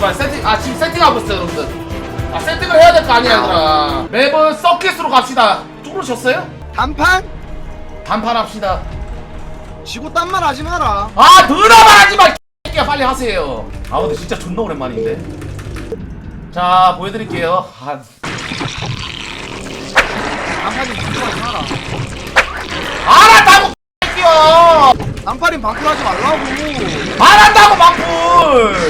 씨발 세팅 아 지금 세팅하고 있어요 여러분들. 아 세팅을 해야 될 거 아니야 얘들아. 맵은 서킷으로 갑시다. 뚫으셨어요? 단판? 단판 합시다. 지고 딴 말 하지 마라. 아 누나만 하지마 새끼야. 빨리 하세요. 아 근데 진짜 존나 오랜만인데. 자 보여드릴게요. 한. 단판이 방풀 하지 마라. 알았다고 새끼야. 단판이 방풀 하지 말라고. 말한다고 막풀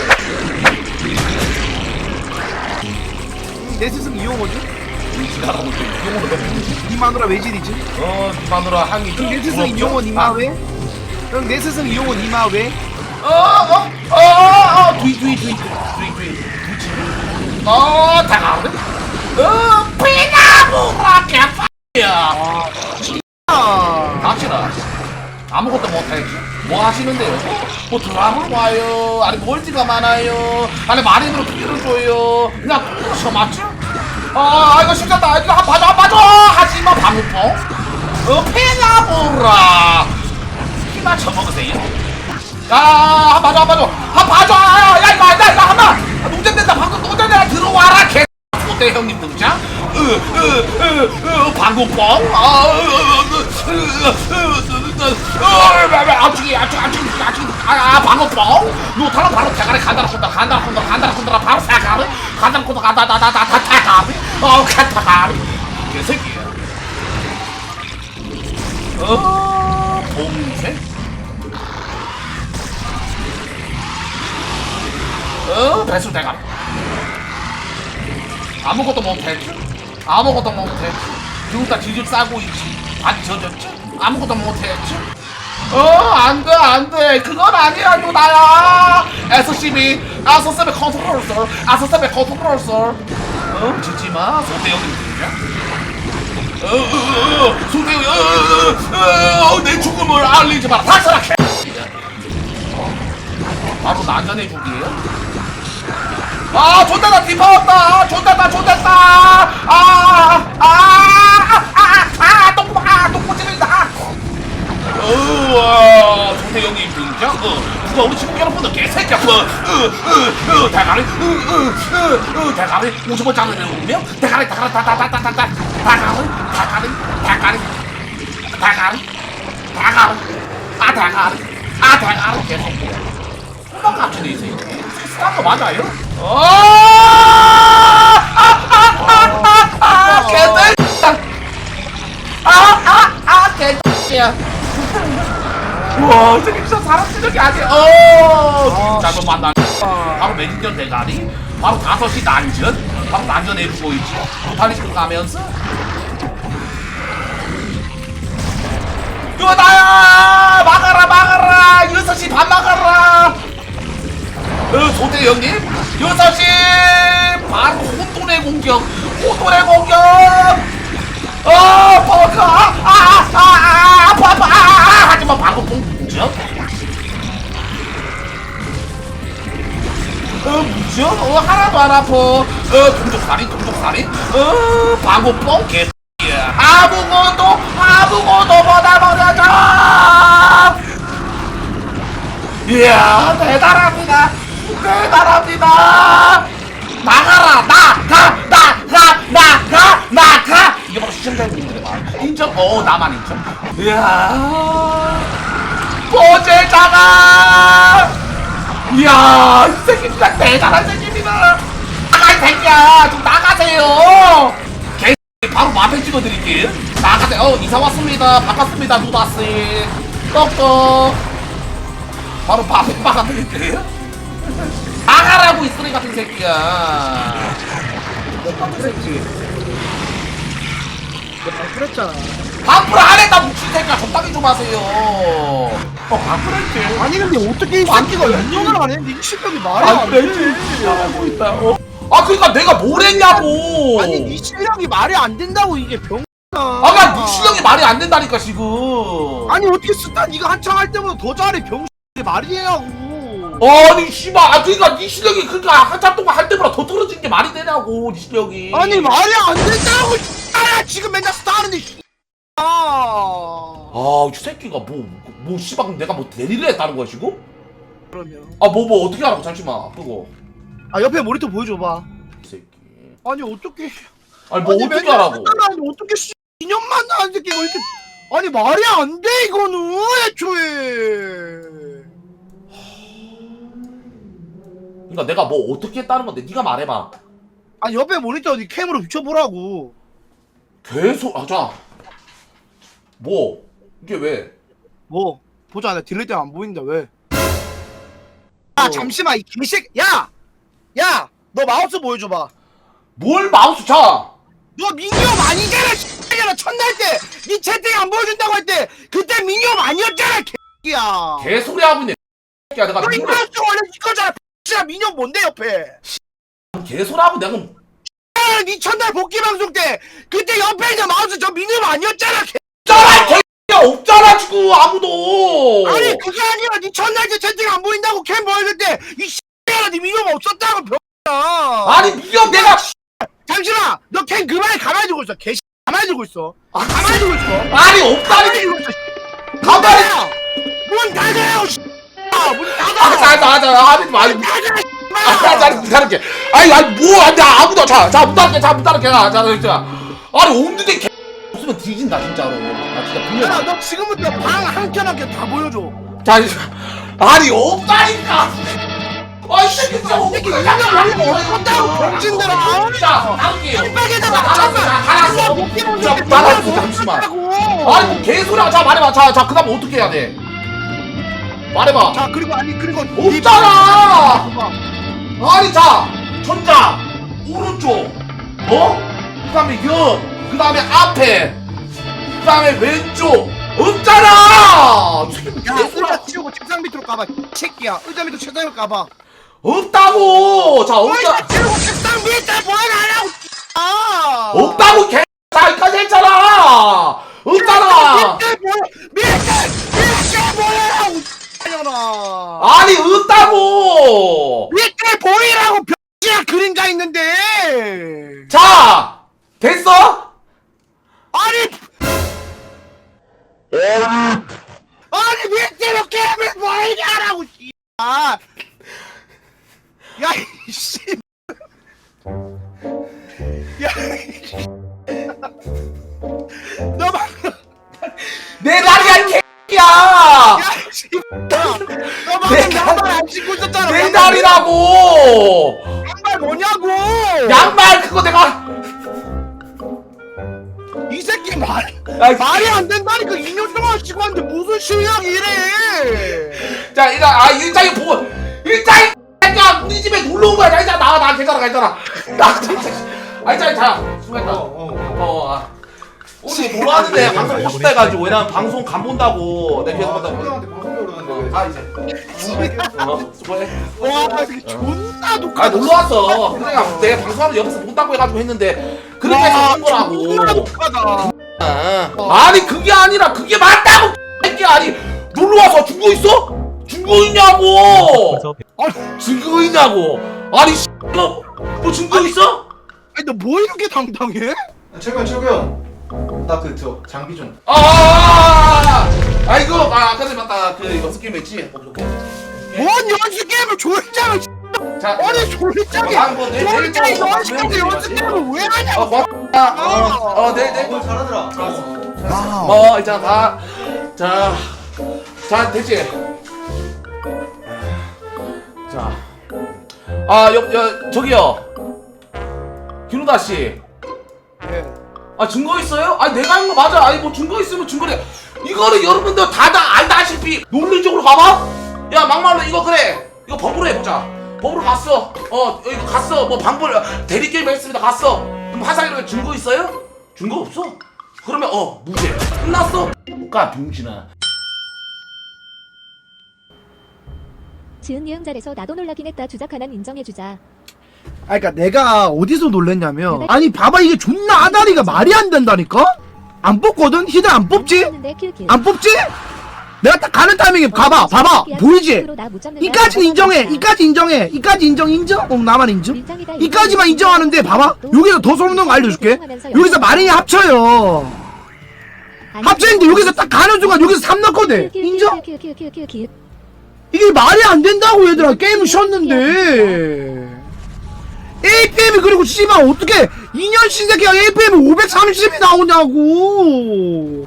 내 스승 이용호지? 있어 이용으로 너무 니 마누라 외질이지? 어 마누라 향이 그럼 내 스승 이용호 니마 왜? 그럼 내 스승 이용호 니마 왜? 어 어 어 어어 뒤뒤뒤뒤뒤 뒤. 어 다가오네 어 피나무라 개파야. 아, 갑시다. 아무것도 못해 뭐 하시는데요? 뭐 드라마 봐요? 아니 멀티가 많아요? 아니 마린으로 피를 줘요? 그냥 부셔 맞죠? 아 이거 쉽겠다 이거 한 봐줘 한 봐줘 하지마 방우포 어 페나보라 피 맞춰 먹으세요 야한 봐줘 한 봐줘 한 봐줘 야 이거 안돼 이거 한번 농장된다 방금 농장된다 들어와라 개 어때 형님 등장? 으으으으 방구뽕 아 으으으으으 아치기, 아치기, 아치기, 아치기, 아, 아, 방구뽕. 노타라 바로 대가리 간다라 콘다, 간다라 콘다, 간다라 콘다, 바로 사가리. 간다라 콘다, 간다, 다, 다, 다, 다, 타가리. 어, 카타가리. 개새끼야. 어, 봄새? 어 배수 대가 아무것도 못했죠 아무것도 못했죠 둘다 지집 싸고 있지 바지 젖었죠 아무것도 못했죠 어 안 돼 안 돼. 그건 아니야 유나야. SCB 아서스의 컨트롤서 아서스의 컨트롤서 어? 짖지마. 소대형님 들려 어어 어 소대형 어어 어 내 죽음을 알리지 마라. 닥쳐라 개 바로 난전해 주기에요? 아 존다다 디파웠다. 존다다 존다다 아아 아아아 으으으 대가리? 대가리 50원 짜리를 오면 대가리 대가리 다다다다다다 대가리? 대가리? 대가리? 대가리? 대가리? 아 대가리? 아 대가리? 개새끼야? 한번 같이 돼 있어요 스타트 맞아요? 아아아아아 개들 아아아 개야. 우와 저게 진짜 사람 게 아니야 어! 잘못 만나 바로 매진전 대가리 바로 5시 난전 바로 난전 해주고 있지? 도타리스크 가면서. 유나야! 막아라 막아라! 6시 반 막아라! 어, 소대 형님. 6시 바로 혼돈의 공격 혼돈의 공격! 어 버커 아아아아 아파. 어 동족살인 동족살인? 어 방구 뻥개 아무것도 아무것도 못해버려져 이야 대단합니다. 대단합니다. 나가라 나가 나가 나가 나가! 이게 바로 시청자님들의 마음. 인정? 어 나만 인정. 이야. 보제자가! 이야 이 새끼 진짜 대단한 새끼입니다 새끼야 좀 나가세요. 개 바로 마패 찍어드릴게요 나가세요 어 이사 왔습니다. 바꿨습니다 누다씨. 떡떡 바로 밥에 박아드릴게요 나가라고 이 쓰레기 같은 새끼야. 방풀했지. 너 방풀했잖아. 방풀 안 했다 묵신 새끼야. 적당히 좀 하세요. 어 방풀 했지. 아니 근데 어떻게 이 새끼가 인정을 안 했는데 이 실력이 말이 안안 돼. 되지 잘하고 있다. 어. 아 그니까 내가 뭘 했냐고 아니 네 실력이 말이 안 된다고 이게 병. 아까 네 실력이 말이 안 된다니까 지금 아니 어떻게 스타 네가 한창 할 때보다 더 잘해 병. 말이 되냐고. 아니 씨발 아 그니까 네 실력이 그니까 한참 동안 할 때보다 더 떨어진 게 말이 되냐고 네 실력이 아니 말이 안 된다고. 아 지금 맨날 스타 하는데. 아. 아이 새끼가 뭐, 뭐, 씨발, 그럼 내가 뭐 대리를 했다는 거야, 지금? 그러면 아, 뭐, 뭐, 어떻게 하라고, 잠시만, 그거. 아 옆에 모니터 보여줘봐 아니 어떻게 아니 뭐 어떻게 하라고? 아니 어떻게 2년만 나는 새끼가 이렇게 아니 말이 안 돼 이거는 애초에. 그러니까 내가 뭐 어떻게 했다는 건데 네가 말해봐. 아니 옆에 모니터 어디 캠으로 비춰보라고. 계속 아자. 뭐? 이게 왜? 뭐? 보자. 나 딜레이 때문에 안 보인다. 왜? 아 어. 잠시만 이 개새끼. 야! 야! 너 마우스 보여줘봐 뭘 마우스 차너 미니엄 아니잖아 씨X야 첫날 때네 채팅 안 보여준다고 할 때 그때 미니엄 아니었잖아 개새끼야. 개소리 하고 있네 야. 내가 너이 누구를 마우스 원래 이거잖아. 씨야 미니엄 뭔데 옆에? 개소리 하고 내가 그럼 아, 네 첫날 복귀 방송 때 그때 옆에 있는 마우스 저 미니엄 아니었잖아 개... 없잖아 개야. 없잖아 지금 아무도. 아니 그게 아니라 네 첫날 때 채팅 안 보인다고 캠 보여줄 때이 씨X야 네 미니엄 없었다고 병아 아니 미역 내가 잠시만! 너캠 그만에 가만히 두고 있어 개 가만히 두고 있어. 아, 가만히 두고 있어. 아니 가만히 없다니 두고 있어 가만히 문 닫아요 씨. 아, 문 아자 닫아 아자 아자 아니 아니 문 닫아 아자 아자 기다릴게. 아니 아니 뭐안돼 아무도 자 자 문 닫을게 자 문 닫을게. 자자 진짜 아니 없는데 개 없으면 뒤진다 진짜로. 나 진짜 분명 야, 너 지금부터 방 한 켠 한 켠 다 보여줘. 자 아니 없다니까 아 이 새끼 진짜 새끼 원래 없었다고 병신들아 자 나올게 깜빡이잖아 알았어 알았어 복귀 방송 자, 미니엄 잠시만. 아니 뭐 개소리야 자 말해봐 자 자 그 다음 어떻게 해야 돼 말해봐 자 그리고 아니 그리고 없잖아! 네 아니 자 천장 오른쪽 어? 그 다음에 옆 그 다음에 앞에 그 다음에 왼쪽 없잖아 이 새끼 야 개소리야. 의자 치우고 책상 밑으로 까봐 새끼야 의자 밑으로 책상 밑으로 까봐 없다고! 자 없다. 책상 아! 없다고 개자기까지 했잖아! 없잖아! 밑에 보여 밑에 밑에 보여라고 아 아니 없다고! 밑에 보이라고 병신아 그림자 있는데! 자 됐어? 아니! 아니 밑에로 게임을 보이게 하라고 씨아 야이 씨 야이씨 너 방금 내 다리야 이 개야 야이씨 너 방금 내 양말 안 신고 있었잖아 내 다리라고! 양말 뭐냐고! 양말 그거 내가! 이 새끼 말 야, 말이 안 된다니까 2년 동안 신고 왔는데 무슨 실력이 이래! 자 일단 아 일장이 보고 일장이 야 우리 집에 놀러 온 거야. 자 일단 나와 나 괜찮아 괜찮아. 나아 일장이 자 수고했다. 어 아. 우리 놀러 왔는데 방송 보고 싶다 해가지고 왜냐면 방송 간 본다고 내 뒤에서 본다고. 어, 아 이제. 어 수고해. 와 이게 존나 아 놀러 왔어. 내가 내가 방송하면 옆에서 본다고 해가지고 했는데 그렇게 해서 한 존나 거라고. 독하다. 아, 아니 그게 아니라 그게 맞다고 이게 아니 놀러 와서 증거 있어? 증거 있냐고 증거 있냐고? 아니 씨, 뭐, 뭐 증거 있어? 아니 너 뭐 이렇게 당당해? 최고야 최고야 나그 저 장비 좀. 아, 아, 아, 아 이거 아 아까 전에 맞다. 그 연습 게임 했지? 오케이 오케이 뭔 연습 게임을 조연장을 자 아니 조연장이 아, 뭐, 내- 내일 뭐 연습 게임을 배우지, 연습 게임을 왜 하냐고. 어 고맙다 어 어 네네. 어, 잘하더라. 어 일단 다자자 자, 됐지 자 아옆 저기요 김우다 씨 예. 아 증거 있어요? 아니 내가 한 거 맞아. 아니 뭐 증거 있으면 증거래. 이거를 여러분들 다 다 알다시피 논리적으로 가봐. 야 막말로 이거 그래. 이거 법으로 해보자. 법으로 갔어. 어 이거 갔어. 뭐 방법 대리 게임 했습니다. 갔어. 그럼 화상이로 증거 있어요? 증거 없어? 그러면 어 무죄. 끝났어. 가 병신아. 지은 예음 잘해서 나도 놀라긴 했다 주작 하나는 인정해주자 아 그니까 내가 어디서 놀랬냐면 아니 봐봐 이게 존나 아다리가 말이 안 된다니까? 안 뽑거든? 히드 안 뽑지? 했는데 킬킬 안 뽑지? 내가 딱 가는 타이밍에 가봐 봐봐 보이지? 이까지는 인정해 이까지 인정해 이까지 인정 인정? 어 나만 인정? 이까지만 인정하는데 봐봐 여기서 더 돋는 거 알려줄게 여기서 마린이 합쳐요 합쳐있는데 여기서 딱 가는 순간 여기서 3 넣거든 인정? 이게 말이 안 된다고 얘들아 게임을 쉬었는데 씨발 어떻게 2년 시새끼가 APM 530이 나오냐고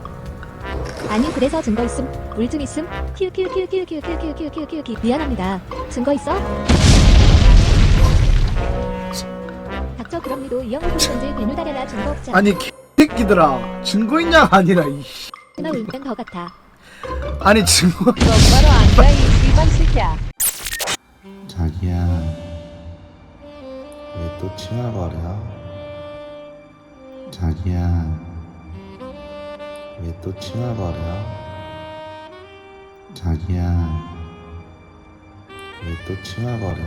아니 그래서 증거 있음 물증 있음 키우키우키우키우키우키우키우키우키우키 미안합니다 증거 있어? 닥쳐 그럼 니도 이영호 보는지 배누 다려라 증거 없잖아 아니 개새끼들아 증거 있냐가 아니라 이나 울면 더 같아 아니 증거 똑바로 앉아 이 씨발 새끼야. 자기야 왜또 칭얼거려? 자기야 왜또 칭얼거려? 자기야 왜또 칭얼거려?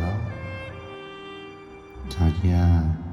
자기야